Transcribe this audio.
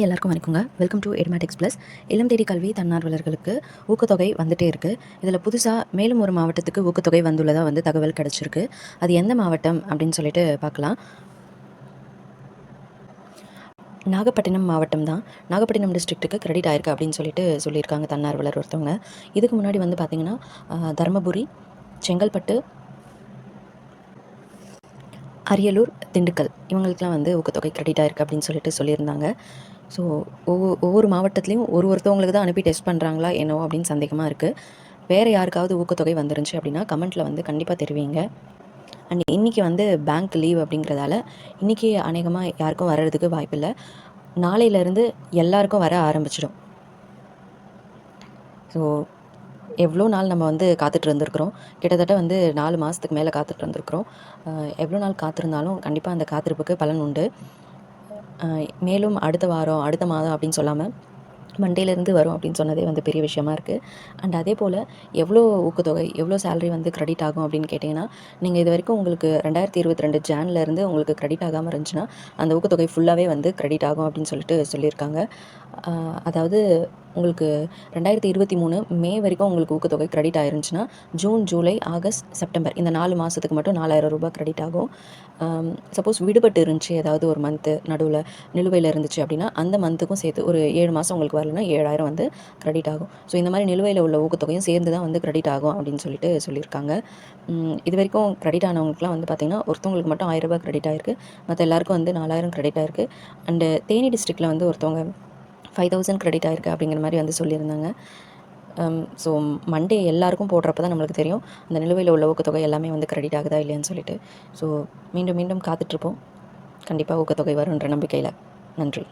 எல்லாருக்கும் வணக்கங்க. Welcome to Edmatics plus இளம் தேடி கல்வி தன்னார்வலர்களுக்கு ஊக்கத்தொகை வந்துட்டே இருக்குது இதில் புதுசாக மேலும் ஒரு மாவட்டத்துக்கு ஊக்கத்தொகை வந்துள்ளதாக வந்து தகவல் கிடச்சிருக்கு. அது எந்த மாவட்டம் அப்படின்னு சொல்லிட்டு பார்க்கலாம். நாகப்பட்டினம் மாவட்டம் தான். நாகப்பட்டினம் டிஸ்ட்ரிக்ட்டுக்கு கிரெடிட் ஆயிருக்கு அப்படின்னு சொல்லிட்டு சொல்லியிருக்காங்க தன்னார்வலர் ஒருத்தவங்க. இதுக்கு முன்னாடி வந்து பார்த்திங்கன்னா தருமபுரி செங்கல்பட்டு அரியலூர் திண்டுக்கல். இவங்களுக்குலாம் வந்து ஊக்கத்தொகை கிரெடிட் ஆயிருக்கு அப்படின்னு சொல்லிட்டு சொல்லியிருந்தாங்க. ஸோ ஒவ்வொரு ஒவ்வொரு மாவட்டத்துலேயும் ஒரு ஒருத்தவங்களுக்கு தான் அனுப்பி டெஸ்ட் பண்ணுறாங்களா என்னவோ அப்படின்னு சந்தேகமாக இருக்குது வேறு யாருக்காவது ஊக்கத்தொகை வந்துருந்துச்சு அப்படின்னா கமெண்ட்டில் வந்து கண்டிப்பாக தெரிவிங்க. அண்ட் இன்றைக்கி வந்து பேங்க் லீவ் அப்படிங்கிறதால இன்றைக்கி அநேகமாக யாருக்கும் வர்றதுக்கு வாய்ப்பில்லை. நாளையிலேருந்து எல்லாருக்கும் வர ஆரம்பிச்சிடும். ஸோ எவ்வளோ நாள் நம்ம வந்து காத்துட்டு இருந்திருக்கிறோம்? கிட்டத்தட்ட வந்து நாலு மாதத்துக்கு மேலே காத்துட்டு இருந்திருக்கிறோம். எவ்வளோ நாள் காத்திருந்தாலும் கண்டிப்பாக அந்த காத்திருப்புக்கு பலன் உண்டு. மேலும் அடுத்த வாரம் அடுத்த மாதம் அப்படின்னு சொல்லாமல் மண்டேலேருந்து வரும் அப்படின்னு சொன்னதே வந்து பெரிய விஷயமா இருக்குது அண்ட் அதே போல் எவ்வளோ ஊக்கத்தொகை எவ்வளோ சேலரி வந்து க்ரெடிட் ஆகும் அப்படின்னு கேட்டிங்கன்னா நீங்கள் இது வரைக்கும் உங்களுக்கு ரெண்டாயிரத்தி இருபத்தி ரெண்டு ஜான்லேருந்து உங்களுக்கு க்ரெடிட் ஆகாமல் இருந்துச்சுன்னா அந்த ஊக்கத்தொகை ஃபுல்லாகவே வந்து க்ரெடிட் ஆகும் அப்படின்னு சொல்லிட்டு சொல்லியிருக்காங்க. அதாவது உங்களுக்கு ரெண்டாயிரத்தி இருபத்தி மூணு மே வரைக்கும் உங்களுக்கு ஊக்கத்தொகை கிரெடிட் ஆயிருந்துச்சுன்னா ஜூன் ஜூலை ஆகஸ்ட் செப்டம்பர் இந்த நாலு மாதத்துக்கு மட்டும் நாலாயிரம் ரூபாய் க்ரெடிட் ஆகும். சப்போஸ் விடுபட்டு இருந்துச்சு ஏதாவது ஒரு மந்த்து நடுவில் நிலுவையில் இருந்துச்சு அப்படின்னா அந்த மந்த்துக்கும் சேர்த்து ஒரு ஏழு மாதம் உங்களுக்கு வரலன்னா ஏழாயிரம் வந்து க்ரெடிட் ஆகும். ஸோ இந்த மாதிரி நிலுவையில் உள்ள ஊக்கத்தொகையும் சேர்ந்து தான் வந்து கிரெடிட் ஆகும் அப்படின்னு சொல்லிட்டு சொல்லியிருக்காங்க. இது வரைக்கும் க்ரெடிட் ஆனவங்களுக்குலாம் வந்து பார்த்திங்கன்னா ஒருத்தவங்களுக்கு மட்டும் ஆயிரம் ரூபாய் கிரெடிட் ஆயிருக்கு. மற்ற எல்லாருக்கும் வந்து நாலாயிரம் கிரெடிட் ஆயிருக்கு. அண்டு தேனி டிஸ்ட்ரிக்டில் வந்து ஒருத்தவங்க ஃபைவ் தௌசண்ட் க்ரெடிட் ஆயிருக்கு அப்படிங்கிற மாதிரி வந்து சொல்லியிருந்தாங்க. ஸோ மண்டே எல்லாருக்கும் போடுறப்ப தான் நம்மளுக்கு தெரியும். அந்த நிலுவையில் உள்ள ஊக்கத்தொகை எல்லாமே வந்து க்ரெடிட் ஆகுதா இல்லையான்னு சொல்லிட்டு. ஸோ மீண்டும் மீண்டும் காத்துட்ருப்போம் கண்டிப்பாக ஊக்கத்தொகை வருன்ற நம்பிக்கையில். நன்றி.